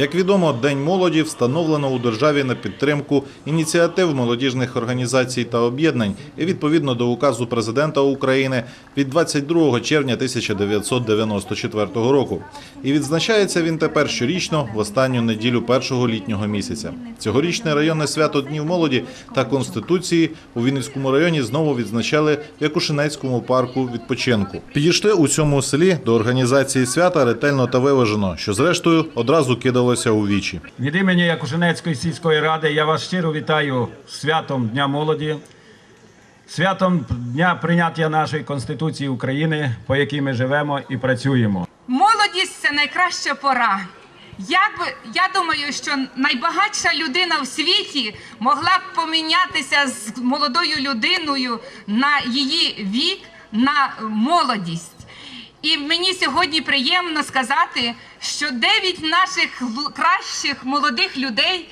Як відомо, День молоді встановлено у державі на підтримку ініціатив молодіжних організацій та об'єднань і відповідно до указу президента України від 22 червня 1994 року. І відзначається він тепер щорічно в останню неділю першого літнього місяця. Цьогорічне районне свято Днів молоді та Конституції у Вінницькому районі знову відзначали в Якушинецькому парку відпочинку. Підійшли у цьому селі до організації свята ретельно та виважено, що зрештою одразу кидалося у вічі. Від імені Якушинецької сільської ради я вас щиро вітаю святом Дня молоді, святом Дня прийняття нашої Конституції України, по якій ми живемо і працюємо. Молодість це найкраща пора. Як би я думаю, що найбагатша людина в світі могла б помінятися з молодою людиною на її вік, на молодість. І мені сьогодні приємно сказати, що дев'ять наших кращих молодих людей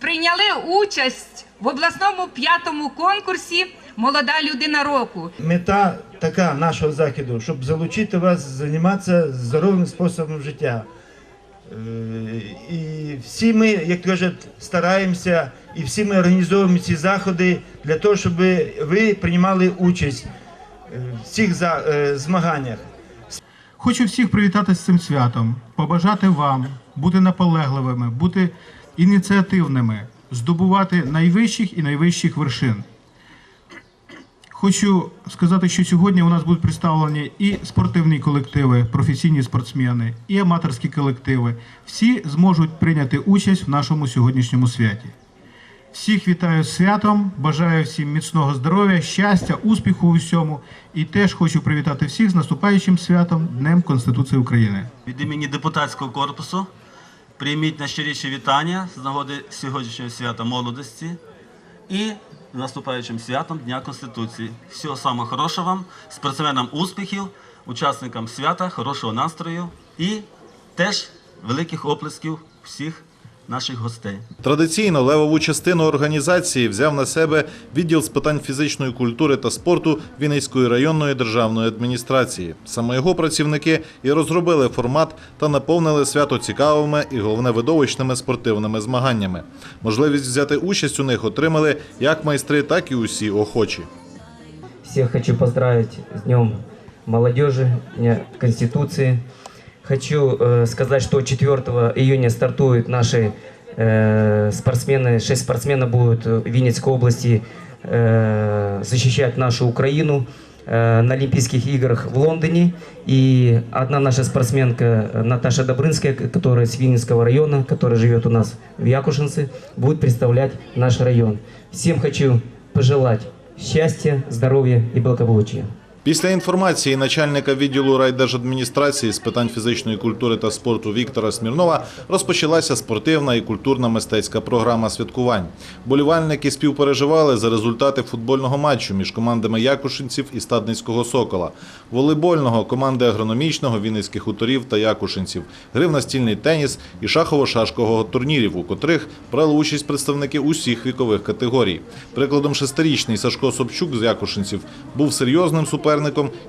прийняли участь в обласному п'ятому конкурсі Молода людина року. Мета така нашого заходу, щоб залучити вас займатися здоровим способом життя. Е, І всі ми, як кажуть, стараємося і всі ми організовуємо ці заходи для того, щоб ви приймали участь е, в цих е, змаганнях. Хочу всіх привітати з цим святом, побажати вам бути наполегливими, бути ініціативними, здобувати найвищих і найвищих вершин. Хочу сказати, що сьогодні у нас будуть представлені і спортивні колективи, професійні спортсмени, і аматорські колективи. Всі зможуть прийняти участь в нашому сьогоднішньому святі. Всіх вітаю святом, бажаю всім міцного здоров'я, щастя, успіху у всьому. І теж хочу привітати всіх з наступаючим святом Днем Конституції України. Від імені депутатського корпусу прийміть найщиріші вітання з нагоди сьогоднішнього свята молодості і з наступаючим святом Дня Конституції. Всього самого хорошого вам, спортсменам успіхів, учасникам свята, хорошого настрою і теж великих оплесків всіх наших гостей. Традиційно левову частину організації взяв на себе відділ з питань фізичної культури та спорту Вінницької районної державної адміністрації. Саме його працівники і розробили формат та наповнили свято цікавими і головне видовищними спортивними змаганнями. Можливість взяти участь у них отримали як майстри, так і усі охочі. Всех хочу поздравить с Днем молодежи, Дня Конституции. Хочу э, сказать, что 4 июня стартуют наши э, спортсмены. Шесть спортсменов будут в Винницкой области э, защищать нашу Украину э, на Олимпийских играх в Лондоне. И одна наша спортсменка э, Наташа Добрынская, к- которая с Винницкого района, которая живет у нас в Якушинце, будет представлять наш район. Всем хочу пожелать счастья, здоровья и благополучия. Після інформації начальника відділу райдержадміністрації з питань фізичної культури та спорту Віктора Смірнова розпочалася спортивна і культурна мистецька програма святкувань. Болівальники співпереживали за результати футбольного матчу між командами Якушинців і Стадницького Сокола, волейбольного команди агрономічного Вінницьких хуторів та Якушинців, гри в настільний теніс і шахово-шашкового турнірів, у котрих брали участь представники усіх вікових категорій. Прикладом шестирічний Сашко Собчук з Якушинців був серйозним суперником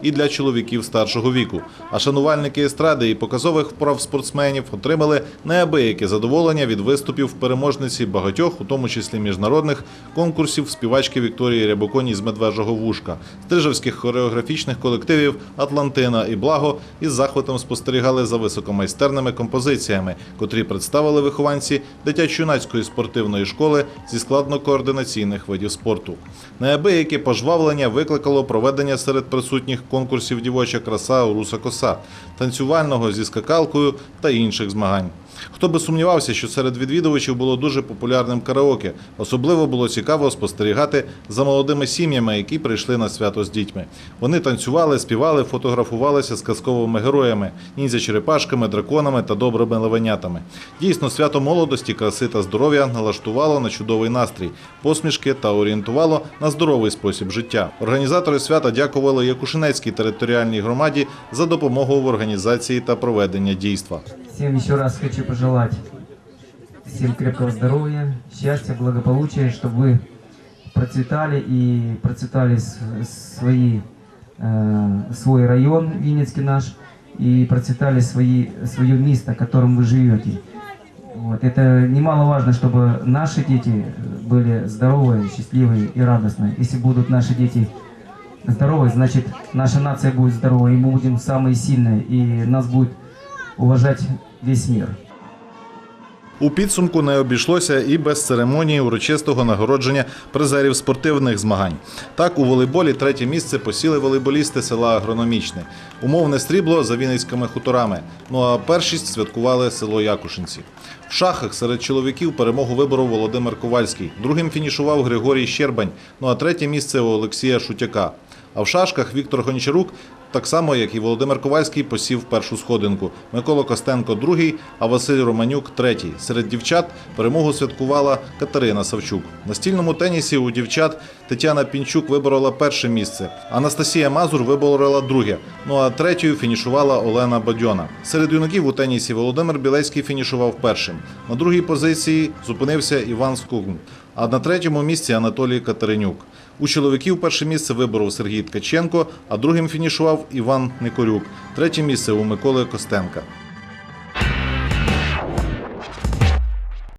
і для чоловіків старшого віку. А шанувальники естради і показових вправ спортсменів отримали неабияке задоволення від виступів переможниці багатьох, у тому числі міжнародних конкурсів співачки Вікторії Рябоконі з Медвежого вушка, стрижевських хореографічних колективів Атлантина і Благо із захватом спостерігали за високомайстерними композиціями, котрі представили вихованці дитячо-юнацької спортивної школи зі складно-координаційних видів спорту. Неабияке пожвавлення викликало проведення серед присутніх конкурсів дівоча краса руса Коса, танцювального зі скакалкою та інших змагань. Хто би сумнівався, що серед відвідувачів було дуже популярним караоке. Особливо було цікаво спостерігати за молодими сім'ями, які прийшли на свято з дітьми. Вони танцювали, співали, фотографувалися з казковими героями, ніндзя-черепашками, драконами та добрими левенятами. Дійсно, свято молодості, краси та здоров'я налаштувало на чудовий настрій, посмішки та орієнтувало на здоровий спосіб життя. Організатори свята дякували Якушинецькій територіальній громаді за допомогу в організації та проведення дійства. Всем еще раз хочу пожелать всем крепкого здоровья, счастья, благополучия, чтобы вы процветали и процветали свои, э, свой район Винницкий наш и процветали свои, свое место, в котором вы живете. Вот. Это немаловажно, чтобы наши дети были здоровые, счастливые и радостные. Если будут наши дети здоровы, значит наша нация будет здорова, и мы будем самые сильные, и нас будет уважать весь мир. У підсумку не обійшлося і без церемонії урочистого нагородження призерів спортивних змагань. Так, у волейболі третє місце посіли волейболісти села Агрономічне. Умовне срібло за Вінницькими хуторами. Ну а першість святкували село Якушинці. В шахах серед чоловіків перемогу виборов Володимир Ковальський. Другим фінішував Григорій Щербань. Ну а третє місце у Олексія Шутяка. А в шашках Віктор Гончарук, так само як і Володимир Ковальський, посів першу сходинку. Микола Костенко другий, а Василь Романюк третій. Серед дівчат перемогу святкувала Катерина Савчук. На стільному тенісі у дівчат Тетяна Пінчук виборола перше місце. Анастасія Мазур виборола друге. Ну а третьою фінішувала Олена Бадьона. Серед юнаків у тенісі Володимир Білецький фінішував першим. На другій позиції зупинився Іван Скугн. А на третьому місці Анатолій Катеринюк. У чоловіків перше місце виборов Сергій Ткаченко, а другим фінішував Іван Никорюк. Третє місце у Миколи Костенка.